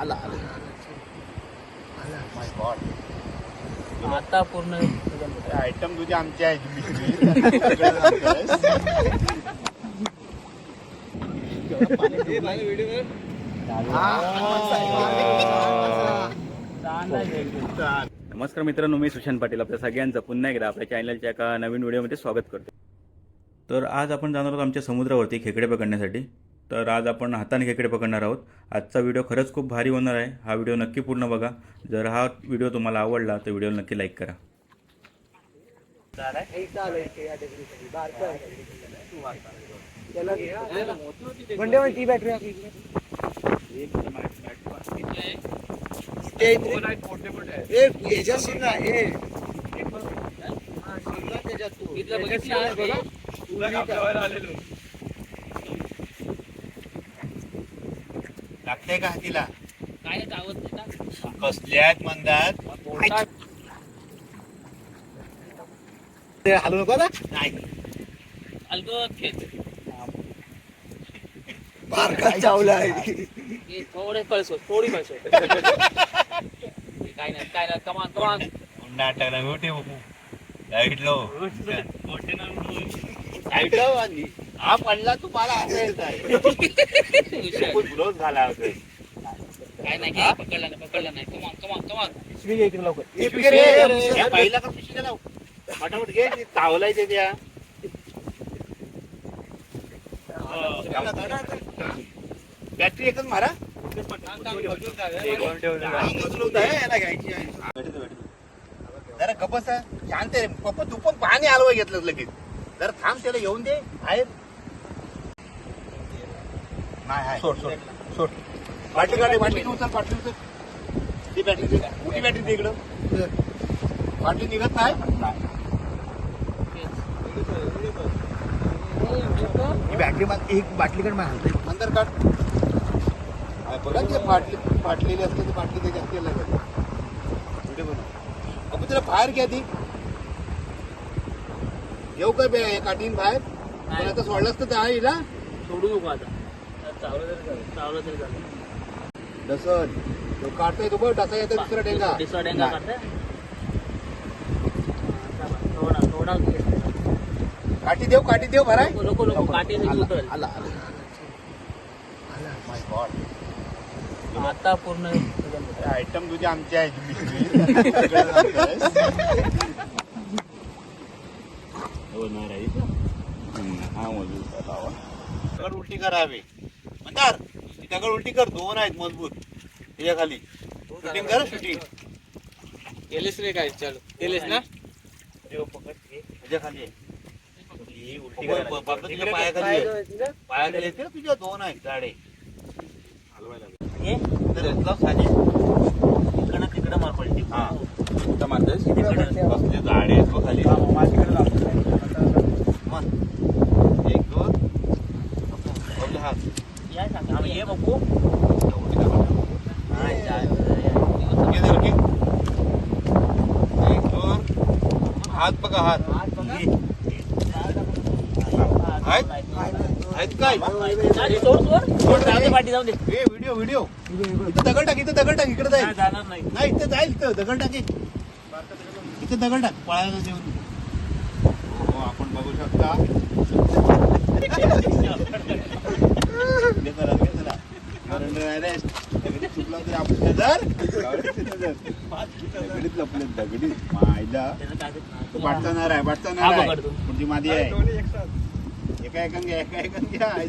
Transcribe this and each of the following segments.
आला आला. माय गॉड आता पूर्ण आयटम तुझे आमचे आहे तुम्ही नमस्कार मित्रांनो मी सुशांत पाटील आपल्या सगळ्यांचं. पुन्हा एकदा आपल्या चॅनलच्या एका नवीन व्हिडिओमध्ये स्वागत करतो. तर आज आपण जाणार आहोत आमच्या समुद्रावरती खेकडे पकडण्यासाठी. तर आज आपण हाताने खेकडे पकडणार आहोत. आजचा व्हिडिओ खरंच खूप भारी होणार आहे. हा व्हिडिओ नक्की पूर्ण बघा. जर हा व्हिडिओ तुम्हाला आवडला तर व्हिडिओ नक्की लाईक करा. ती बॅटरी लागतंय का हातीला काय गावत नाही का? कसल्यात मंदात हलू नको ना नाही अलगद खेळ बारका चावला आहे हे थोडे कळसो थोडी कळसो काय नाही काय नाही कमान कमान नाटक मोठे लाईटलो लाईटलो बांधली हा पडला तू मला असं आहे झाला होता काय नाही पकडला नाही पकडला नाही. कमान कमान कमान या बाईला का पिशवी लाव? फटाफट घे ती त्या. बॅटरी एकच मारा. जरा गपस शांत रे. पप्पा तू पण पाणी हलवा घेतलं लगेच. जरा थांब त्याला येऊन दे. बाहेर. नाही आहे. सोड सोड. सोड. बाटली काढे बाटली उचल बाटली उचल. ती बॅटरी दे. मोठी बॅटरी दे इकडं? बाटली निघत नाही? ही बॅटरी मध्ये एक बाटली काढ मारते अंदर काढ. आहे बघा ते फाटली फाटलेली असते ती बाटली ते जास्त लागत व्हिडिओ बनव. तुला बाहेर घ्या ती. येऊ का बे काठीन बाहेर? पण आता सोडलंस तर त्या हिला सोडू नको आता. चावलं तरी झालं चावलं तरी झालं दसन तो काढतोय तो बघ डसा येतो दुसरा डेंगा दुसरा डेंगा नाही. काढताय? थोडा थोडा घे. काठी देव काठी देव भराय नको नको नको काठी आला उतरेल. आला आला माय गॉड आता पूर्ण आयटम तुझे आमचे आहे तुम्ही सगळं आमचं आहे. हा मजबूत लावा. उलटी करावे ती दगड उलटी कर. दोन आहेत मजबूत. त्याच्याखाली. शूटिंग कर शूटिंग केलेस रे काय? चालू. केलेस ना? त्याच्याखाली आहे. ही उलटी कर. बाबा तुझ्या पायाखाली आहे. पायाखाली आहेत का तुझ्या दोन आहेत. झाडे साजे इकडं तिकडं मार पलटी. हा. कुठं मारतोयस? बसले झाडे आहेत खाली. मग. एक दोन आपले हात या बघू हात बघा हात आहेत काय पाठी जाऊ दे व्हिडिओ व्हिडिओ इथं दगड टाक इथं दगड टाक इकडे जाईल जाणार नाही इथं जाईल इथं दगड टाक इथं दगड टाक पळायला जेवण हो आपण बघू शकता घे जरा, घे जरा. Arrest. दगडीत चुकला तरी आपण नजर दगडीत लपले मायला. तो आहे हा आहे. ती मादी आहे. एका एकान घ्या एका एकान घ्या. आई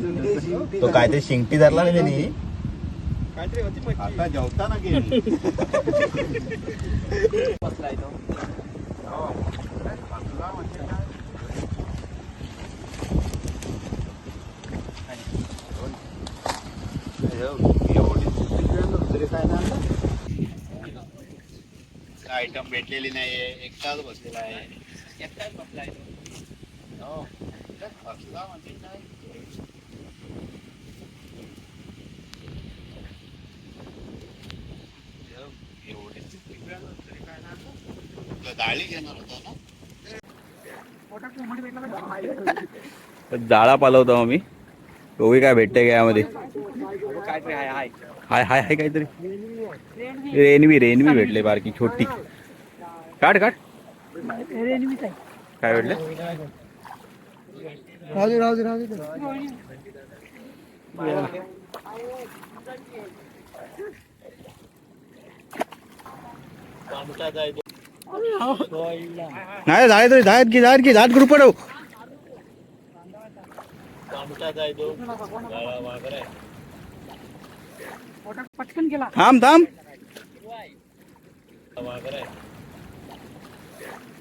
तो शिंगटी धरला नाही त्यांनी? आता जेवताना घे आयटम भेटलेली नाहीये एकटाच बसलेला आहे. एकटाच हो. बसला म्हणजे काय? डाळी घेणार होता ना जाळा पालवतो आम्ही. बघू काय भेटते का यामध्ये? काहीतरी आहे आहे. हाय हाय हाय काहीतरी. रेनवी रेनवी भेटले बारकी छोटी. काढ काढ. काय भेटले? राहू राहू राहू नाही जाय तरी जायत की जायत की जात ग्रुप पडव थांब थांब.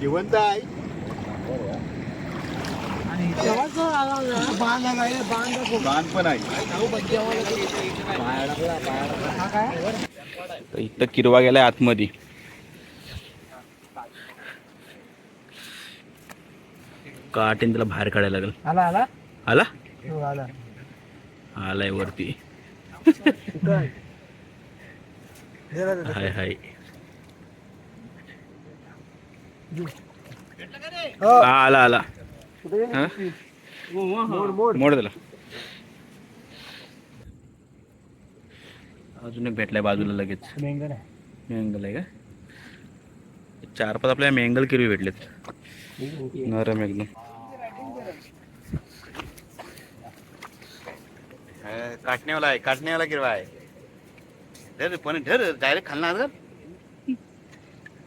जिवंत आहे इथं किरवा गेलाय आतमध्ये. काटेन त्याला बाहेर काढायला लागेल. आला आला? आला? हो, आला. आलाय वरती. हाय हाय. हा, आला आला. हा? मोड अजून एक भेटलाय बाजूला लगेच. मेंगल आहे. का? चार पाच आपल्याला मेंगल किरवी भेटलेत. नरम एकदम. काटण्यावाला आहे काटण्यावाला किरवा आहे. धर पण धर डायरेक्ट खालना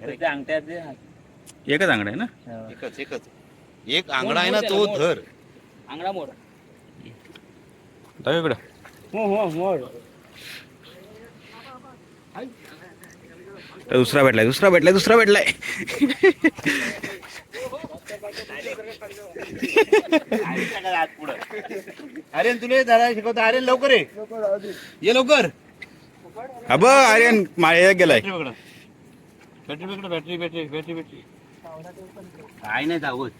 ते अंगठ्यात जे एकच आंगडा आहे ना? एकच एकच. एक आंगडा आहे ना तो धर. अंगडा मोड. दाखव इकडं. हो हो मोड. दुसरा भेटलाय दुसरा भेटलाय दुसरा भेटलाय. अरे तुला धरायला शिकवतो. अरे लवकर ये लवकर. बघ आर्यन माळ्यात गेलाय. Battery battery battery battery battery battery. काय नाही जावत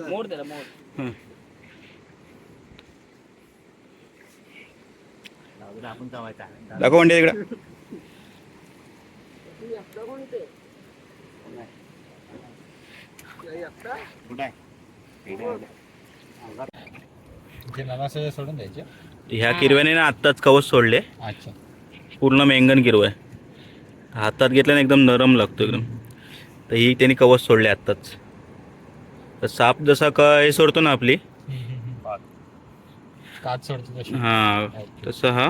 मोड त्याला मोड. आपण जावायचा. दाखव म्हणजे इकडं. कुठं आहे? सोडून द्यायचे. ह्या किरव्याने ना आत्ताच कवच सोडले. अच्छा. पूर्ण मेंगन किरवा आहे. हातात घेतल्याने एकदम नरम लागतो एकदम. तर ही त्यांनी कवच सोडले आत्ताच. तर साप जसा काय सोडतो ना आपली. काच सोडतो तशी. हा तसं हा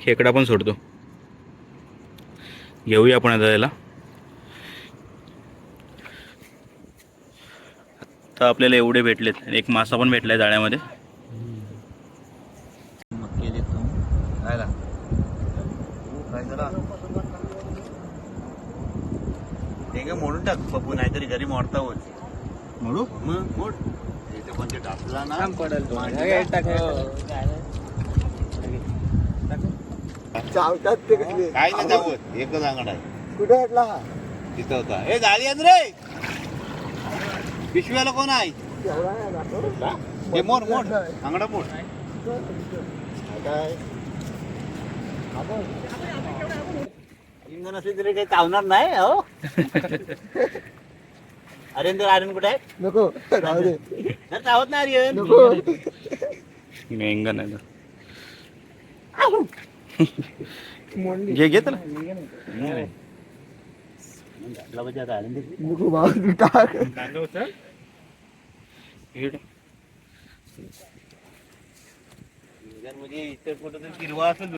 खेकडा पण सोडतो. घेऊया आपण आता त्याला. आता आपल्याला एवढे भेटलेत. एक मासा पण भेटलाय जाळ्यामध्ये केली तू खायला काय जरा ते काय मोडून टाक पप्पू नाहीतरी घरी मोडता होत. मोडू? मग मोड. इथे कोणते टाकला ना. पडल चावतात ते कसले काय नाही जावत एकच अंगड आहे. कुठे हटला हा? तिथं होता. हे आण रे पिशव्याला कोण आहे? एवढा आहे दाखव. हे. मोड मोड. अंगडा मोड. काय? इंधन असले तरी काही चावणार नाही हो. अरेंद्र आर्यन कुठे आहे? नको राहू दे. नाही चावत नाही आर्यन. नको. मेंगन आहे घे घे त्याला. नको भाऊ तू टाक. म्हणजे इतर कुठं तरी हिरवा असेल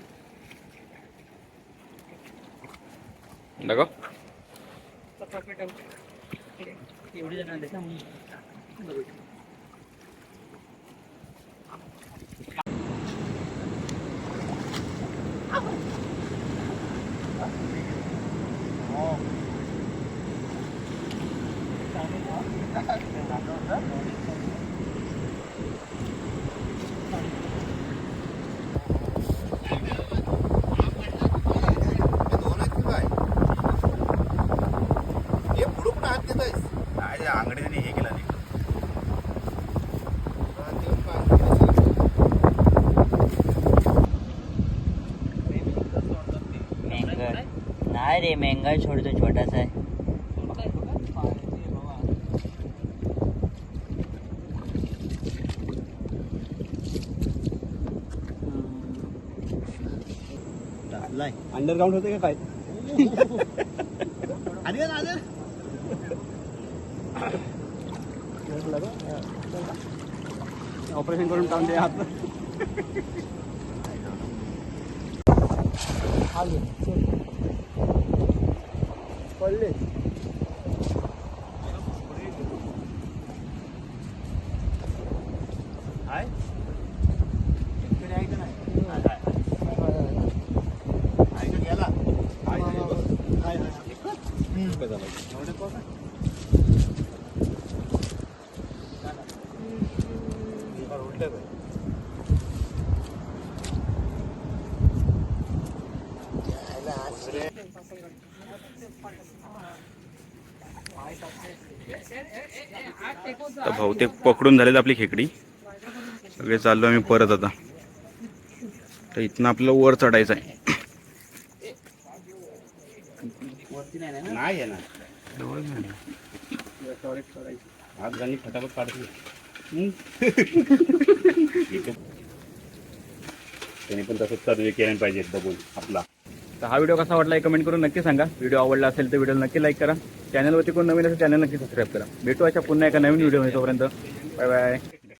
आले. हे दोन आहेत की काय हे पुढं पण हात देत आहेस काय आंगडीने हे केलं नाही मँगर नाही रे मँगर छोडतो छोटासा आहे अंडरग्राऊंड होते का काय? ऑपरेशन करून टाकून दे हात पडले बहुतेक पकडून झालेत आपली खेकडी. सगळे चाललो आम्ही परत आता. तर इथनं आपलं वर चढायचं आहे. नाही त्याने पण तसंच सर्वे केलं पाहिजे बघून आपला. तर हा व्हिडिओ कसा वाटला कमेंट करून नक्की सांगा. व्हिडिओ आवडला असेल तर व्हिडिओ नक्की लाईक करा. चॅनलवरती कोण नवीन असेल चॅनल नक्की सबस्क्राईब करा. भेटू अशा पुन्हा एका नवीन व्हिडिओ तोपर्यंत. Bye bye